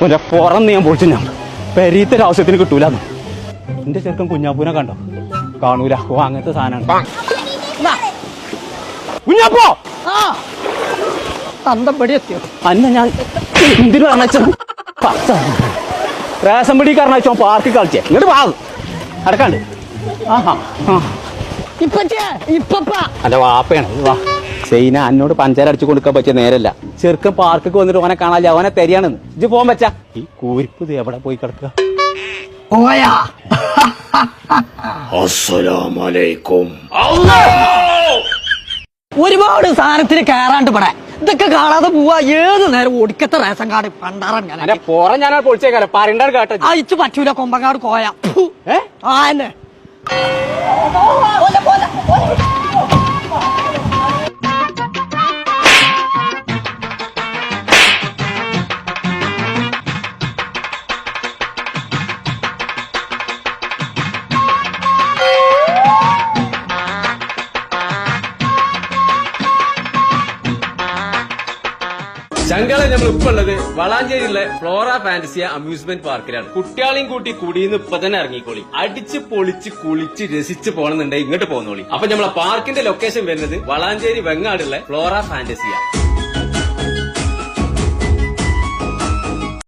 പിന്നെ പുറന്ന് ഞാൻ പൊളിച്ചു ഞാൻ. പെരീത്തൊരു ആവശ്യത്തിന് കിട്ടൂല എന്റെ ചെറുക്കൻ കുഞ്ഞാപ്പൂനെ കണ്ടോ? കാണൂല. ഓ അങ്ങനത്തെ സാധനമാണ്. കുഞ്ഞാപ്പോ! തന്തപ്പടി എത്തിയോ? അന്ന ഞാൻ എന്തിനു പറഞ്ഞ റേഷൻ പിടി കാരണം പാർക്കിൽ കളിച്ചേ. ഇങ്ങോട്ട് വാ അടക്കാണ്ട് ആഹാ ആ. ഇപ്പച്ചേ ഇപ്പപ്പ. അല്ല വാപ്പയാണ്. ഇത് വാ. സൈന എന്നോട് പഞ്ചാര അടിച്ചു കൊടുക്കാൻ പറ്റിയ നേരല്ല. ചെറുക്കൻ പാർക്കൊക്കെ വന്നിട്ട് ഓനെ കാണാല്ല ഓനെ തരിയാണ് ഇജ്ജ് പോകാൻ പറ്റാ ഈ കൂരിപ്പ് ഇത് എവിടെ പോയി കിടക്കുക? ഒരുപാട് സാധനത്തിന് കയറാണ്ട് പടാ ഇതൊക്കെ കാണാതെ പോവാ. ഏത് നേരം ഒടുക്കത്തെ റേഷൻ കാർഡ് പണ്ടാറൻ ഞാൻ പോറ ഞാൻ പൊളിച്ചേക്കാലോ. പറയണ്ടാണ് കേട്ടോ. അയച്ചു പറ്റൂല കൊമ്പങ്ങാട് കോയ. ആ എന്നെ ചങ്കള നമ്മൾ ഇപ്പൊ ഉള്ളത് വളാഞ്ചേരിയിലെ ഫ്ലോറ ഫാന്റസിയ അമ്യൂസ്മെന്റ് പാർക്കിലാണ്. കുട്ടികളെയും കൂട്ടി കുടിയിന്ന് ഇപ്പൊ തന്നെ ഇറങ്ങിക്കോളി. അടിച്ച് പൊളിച്ച് കുളിച്ച് രസിച്ച് പോകണമെന്നുണ്ടെങ്കിൽ ഇങ്ങോട്ട് പോകുന്നോളി അപ്പൊ നമ്മളെ പാർക്കിന്റെ ലൊക്കേഷൻ വരുന്നത് വളാഞ്ചേരി വെങ്ങാടുള്ള ഫ്ലോറ ഫാന്റസിയ.